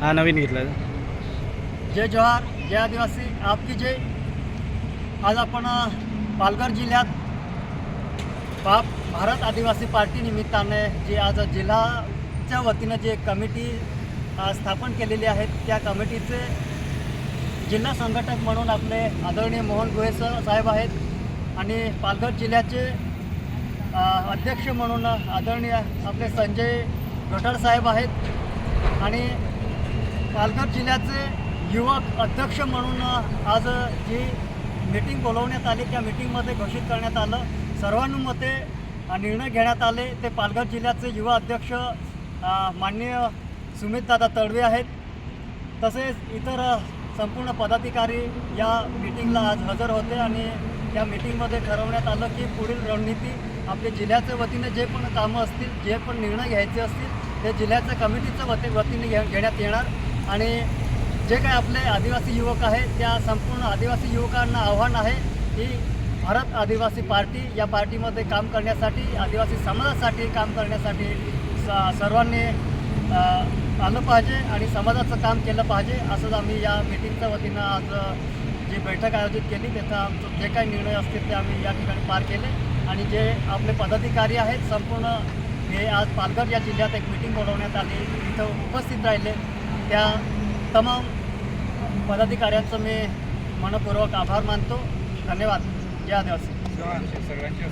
हा नवीन घेतला जय जोहार जय आदिवासी आपकी जय. आज आपण पालघर जिल्ह्यात पाप भारत आदिवासी पार्टी निमित्ताने जे आज जिल्हाच्या वतीनं जे कमिटी स्थापन केलेली आहेत त्या कमिटीचे जिल्हा संघटक म्हणून आपले आदरणीय मोहन गोहे सर साहेब आहेत आणि पालघर जिल्ह्याचे अध्यक्ष म्हणून आदरणीय आपले संजय गटार साहेब आहेत. आणि पालघर जिल्ह्याचे युवक अध्यक्ष म्हणून आज जी मीटिंग बोलवण्यात आली त्या मीटिंगमध्ये घोषित करण्यात आलं. सर्वानुमते निर्णय घेण्यात आले. ते पालघर जिल्ह्याचे युवा अध्यक्ष माननीय सुमितदादा तळवे आहेत. तसेच इतर संपूर्ण पदाधिकारी या मीटिंगला आज हजर होते आणि या मीटिंगमध्ये ठरवण्यात आलं की पुढील रणनीती आपल्या जिल्ह्याच्या वतीने जे पण कामं असतील जे पण निर्णय घ्यायचे असतील ते जिल्ह्याच्या कमिटीच्या वती वतीने घे घेण्यात येणार. आणि जे काही आपले आदिवासी युवक आहेत त्या संपूर्ण आदिवासी युवकांना आव्हान आहे की भारत आदिवासी पार्टी या पार्टीमध्ये काम करण्यासाठी आदिवासी समाजासाठी काम करण्यासाठी स सर्वांनी आलं पाहिजे आणि समाजाचं काम केलं पाहिजे असंच आम्ही या मीटिंगच्या वतीनं आज जी बैठक आयोजित केली त्याचा आमचं जे काही निर्णय असतील ते आम्ही या ठिकाणी पार केले. आणि जे आपले पदाधिकारी आहेत संपूर्ण हे आज पालघर या जिल्ह्यात एक मीटिंग बोलवण्यात आली. इथं उपस्थित राहिले. त्या तमाम पदाधिकाऱ्यांचं मी मनपूर्वक आभार मानतो. धन्यवाद. जय आदिवासी. सगळ्यांची